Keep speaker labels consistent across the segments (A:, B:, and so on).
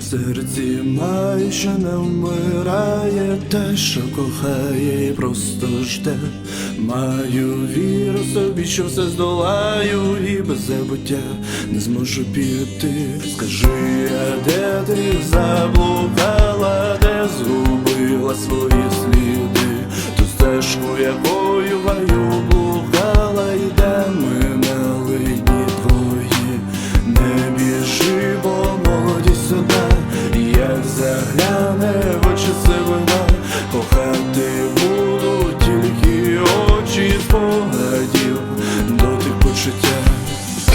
A: в серці має, що не вмирає, те, що кохає і просто жде. Маю віру собі, що все здолаю, і без забуття не зможу піти. Скажи, а де ти заблукала, де згубила свої сліди, ту стежку, якою гаю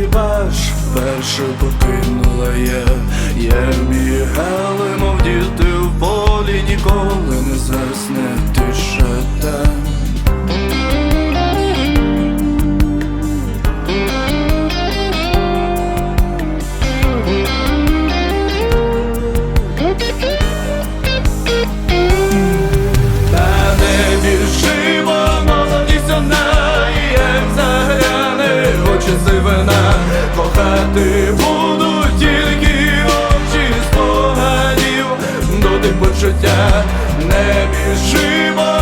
A: хіба ж вперше покинула я, я бігали, мов діти життя, не біжимо.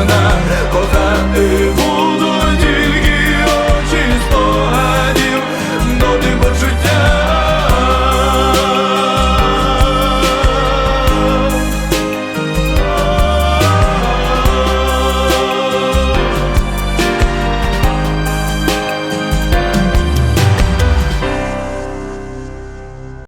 A: Ona kocha